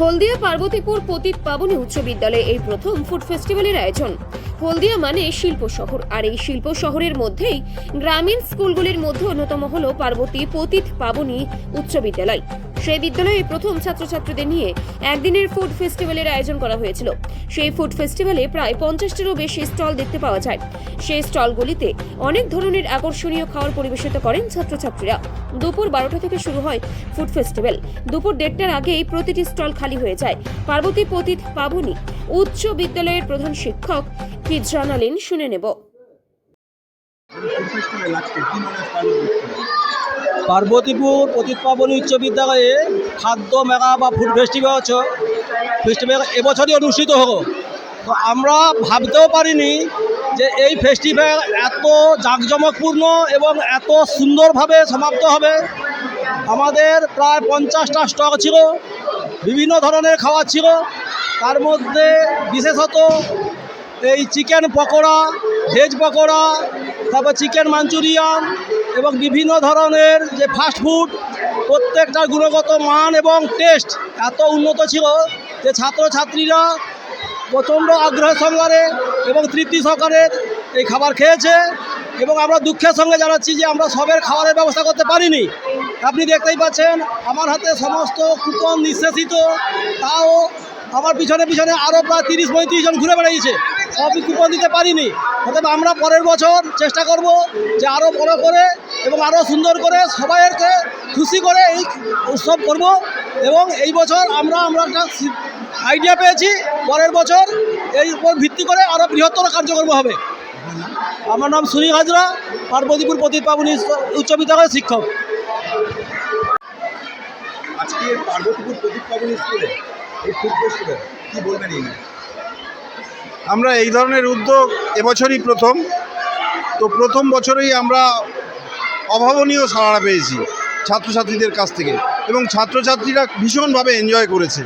হলদিয়া পার্বতীপুর পতিত পাবনী উচ্চ বিদ্যালয়ে এই প্রথম ফুড ফেস্টিভ্যালের আয়োজন। হলদিয়া মানে শিল্প শহর। আর এই শিল্প শহরের মধ্যেই গ্রামীণ স্কুলগুলির মধ্যে অন্যতম হল পার্বতী পতিত পাবনী উচ্চ বিদ্যালয়। সেই বিদ্যালয়ে প্রথম ছাত্রছাত্রীদের নিয়ে একদিনের ফুড ফেস্টিভ্যালের আয়োজন করা হয়েছিল। সেই ফুড ফেস্টিভ্যালে প্রায় পঞ্চাশটিরও বেশি স্টল দেখতে পাওয়া যায়। সেই স্টলগুলিতে অনেক ধরনের আকর্ষণীয় খাবার পরিবেশিত করেন ছাত্রছাত্রীরা। দুপুর বারোটা থেকে শুরু হয় ফুড ফেস্টিভ্যাল দুপুর দেড়টার আগেই প্রতিটি স্টল খালি হয়ে যায়। পার্বতী পতিত পাবনী উচ্চ বিদ্যালয়ের প্রধান শিক্ষক কি জানালেন শুনে নেব। পার্বতীপুর পতিত পাবনী উচ্চ বিদ্যালয়ে খাদ্য, মেলা বা ফুড ফেস্টিভ্যাল ফেস্টিভ্যাল এবছরই অনুষ্ঠিত হলো। তো আমরা ভাবতেও পারিনি যে এই ফেস্টিভ্যাল এত জাঁকজমকপূর্ণ এবং এত সুন্দরভাবে সমাপ্ত হবে। আমাদের প্রায় পঞ্চাশটা স্টক ছিল, বিভিন্ন ধরনের খাবার ছিল। তার মধ্যে বিশেষত এই চিকেন পকোড়া, ভেজ পকোড়া, তারপর চিকেন মাঞ্চুরিয়ান এবং বিভিন্ন ধরনের যে ফাস্ট ফুড প্রত্যেকটার গুণগত মান এবং টেস্ট এত উন্নত ছিল যে ছাত্রছাত্রীরা প্রচণ্ড আগ্রহের সহকারে এবং তৃপ্তি সহকারে এই খাবার খেয়েছে এবং আমরা দুঃখের সঙ্গে জানাচ্ছি যে আমরা সবের খাবারের ব্যবস্থা করতে পারিনি। আপনি দেখতেই পাচ্ছেন, আমার হাতে সমস্ত কুপন নিঃশেষিত, তাও আমার পিছনে পিছনে আরও প্রায় তিরিশ পঁয়ত্রিশ জন ঘুরে বেড়িয়েছে সব কুপন দিতে পারিনি। অতএব আমরা পরের বছর চেষ্টা করব যে আরও বড় করে এবং আরও সুন্দর করে সবাইকে খুশি করে এই উৎসব করব এবং এই বছর আমরা আমরা একটা আইডিয়া পেয়েছি, পরের বছর এই উপর ভিত্তি করে আরও বৃহত্তর কার্যক্রম হবে। আমার নাম সুনীল হাজরা, পার্বতীপুর পতিত পাবনী উচ্চ বিদ্যালয়ের শিক্ষক। আজকে পার্বতীপুর প্রদীপ পাবনী স্কুলে এই ফুড ফেস্টিভ্যাল কি বলবেন এই? আমরা এই ধরনের উদ্যোগ এবছরই প্রথম। তো প্রথম বছরেই আমরা অভাবনীয় সাড়া পেয়েছি ছাত্রছাত্রীদের কাছ থেকে এবং ছাত্রছাত্রীরা ভীষণভাবে এনজয় করেছে।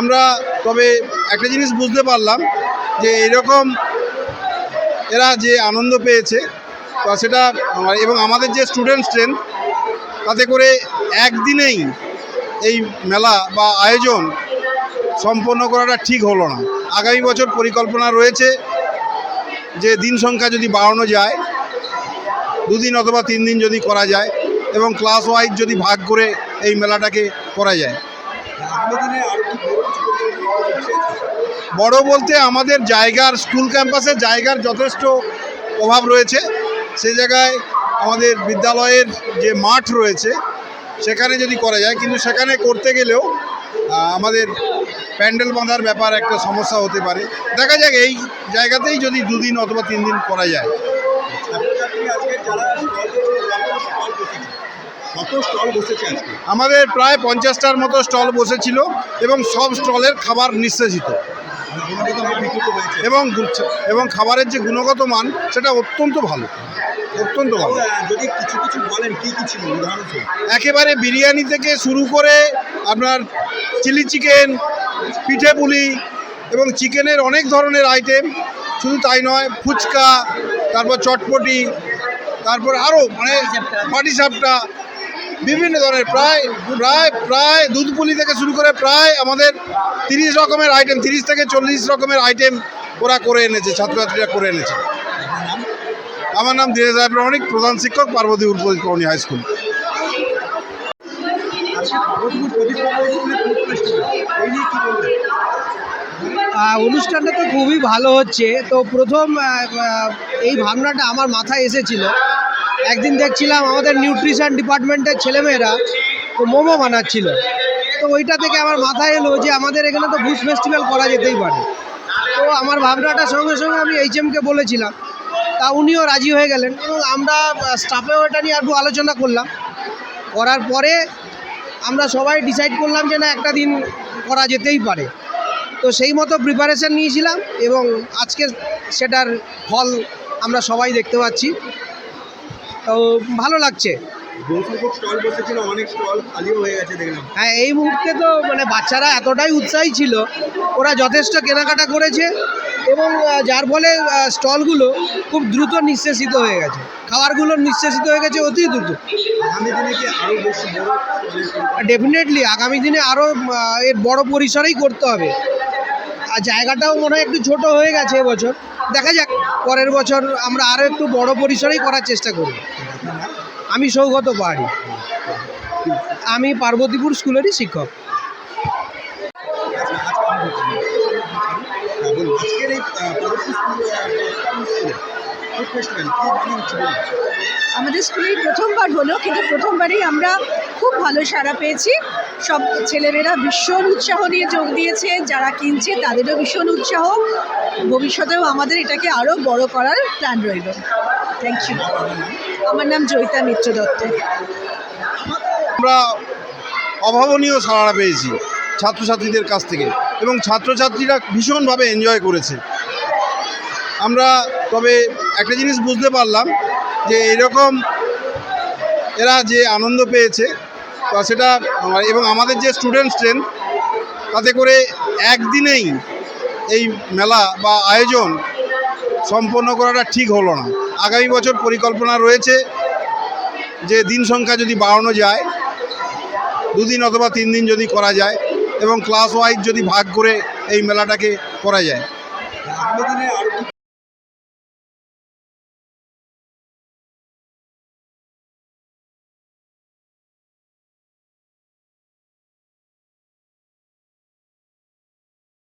আমরা তবে একটা জিনিস বুঝতে পারলাম যে এরকম এরা যে আনন্দ পেয়েছে সেটা এবং আমাদের যে স্টুডেন্ট স্ট্রেন্থ তাতে করে একদিনেই এই মেলা বা আয়োজন সম্পন্ন করাটা ঠিক হলো না। আগামী বছর পরিকল্পনা রয়েছে যে দিন সংখ্যা যদি বাড়ানো যায়, দুদিন অথবা তিন দিন যদি করা যায় এবং ক্লাস ওয়াইজ যদি ভাগ করে এই মেলাটাকে করা যায়। বড় বলতে আমাদের জায়গার স্কুল ক্যাম্পাসে জায়গার যথেষ্ট অভাব রয়েছে। সেই জায়গায় আমাদের বিদ্যালয়ের যে মাঠ রয়েছে, সেখানে যদি করা যায়, কিন্তু সেখানে করতে গেলেও আমাদের প্যান্ডেল বাঁধার ব্যাপার একটা সমস্যা হতে পারে। দেখা যাক, এই জায়গাতেই যদি দুদিন অথবা তিন দিন করা যায়। আমাদের প্রায় পঞ্চাশটার মতো স্টল বসেছিল এবং সব স্টলের খাবার নিঃশেষিত। এবং এবং খাবারের যে গুণগত মান, সেটা অত্যন্ত ভালো। অত্যন্ত ভালো। যদি কিছু কিছু বলেন কি কি ছিল একেবারে বিরিয়ানি থেকে শুরু করে আপনার চিলি চিকেন পিঠে পুলি এবং চিকেনের অনেক ধরনের আইটেম শুধু তাই নয়, ফুচকা, তারপর চটপটি, তারপর আরও মানে পাটিসাপটা বিভিন্ন ধরনের, প্রায় প্রায় প্রায় দুধ পুলি থেকে শুরু করে প্রায় আমাদের তিরিশ রকমের আইটেম তিরিশ থেকে চল্লিশ রকমের আইটেম ওরা করে এনেছে, ছাত্রছাত্রীরা করে এনেছে। আমার নাম দীনেশ রায় প্রামাণিক প্রধান শিক্ষক, পার্বতী উর্পণী হাই স্কুল আজকে পার্বতীপুর প্রদীপ পাবনী স্কুলে ফুড ফেস্টিভ্যাল এই নিয়ে কি বলবেন আহ, অনুষ্ঠানটা তো খুবই ভালো হচ্ছে। তো প্রথম এই ভাবনাটা আমার মাথায় এসেছিল। একদিন দেখছিলাম আমাদের নিউট্রিশন ডিপার্টমেন্টের ছেলেমেয়েরা তো মোমো বানাচ্ছিল। তো ওইটা থেকে আমার মাথায় এলো যে আমাদের এখানে তো বুস ফেস্টিভ্যাল করা যেতেই পারে। তো আমার ভাবনাটা সঙ্গে সঙ্গে আমি এইচ এমকে বলেছিলাম। তা উনিও রাজি হয়ে গেলেন এবং আমরা স্টাফেও এটা নিয়ে একটু আলোচনা করলাম। করার পরে আমরা সবাই ডিসাইড করলাম যে না একটা দিন করা যেতেই পারে। তো সেই মতো প্রিপারেশান নিয়েছিলাম এবং আজকে সেটার ফল আমরা সবাই দেখতে পাচ্ছি। তো ভালো লাগছে। হয়ে হ্যাঁ এই মুহূর্তে তো মানে বাচ্চারা এতটাই উৎসাহী ছিল ওরা যথেষ্ট কেনাকাটা করেছে। এবং যার ফলে স্টলগুলো খুব দ্রুত নিঃশেষিত হয়ে গেছে। খাবারগুলো নিঃশেষিত হয়ে গেছে অতি দ্রুত। ডেফিনেটলি আগামী দিনে আরও এর বড় পরিসরেই করতে হবে। আর জায়গাটাও মনে হয় একটু ছোট হয়ে গেছে এবছর। দেখা যাক পরের বছর আমরা আরও একটু বড় পরিসরেই করার চেষ্টা করি আমি সৌগত পাহাড়ি। আমি পার্বতীপুর স্কুলেরই শিক্ষক। আমাদের স্কুলে প্রথমবার হলো, কিন্তু প্রথমবারেই আমরা খুব ভালো সাড়া পেয়েছি। সব ছেলেমেয়েরা ভীষণ উৎসাহ নিয়ে যোগ দিয়েছে, যারা কিনছে তাদেরও ভীষণ উৎসাহ। ভবিষ্যতেও আমাদের এটাকে আরও বড় করার প্ল্যান রইল। থ্যাংক ইউ আমার নাম জয়িতা মিত্র দত্ত। আমরা অভাবনীয় সাড়া পেয়েছি ছাত্রছাত্রীদের কাছ থেকে, এবং ছাত্রছাত্রীরা ভীষণভাবে এনজয় করেছে। আমরা, তবে একটা জিনিস বুঝতে পারলাম যে এরকম এরা যে আনন্দ পেয়েছে, তা সেটা এবং আমাদের যে স্টুডেন্ট ট্রেন তাতে করে একদিনেই এই মেলা বা আয়োজন সম্পন্ন করাটা ঠিক হলো না। আগামী বছর পরিকল্পনা রয়েছে যে দিন সংখ্যা যদি বাড়ানো যায়, দুদিন অথবা তিন দিন যদি করা যায়, এবং ক্লাস ওয়াইজ যদি ভাগ করে এই মেলাটাকে করা যায়।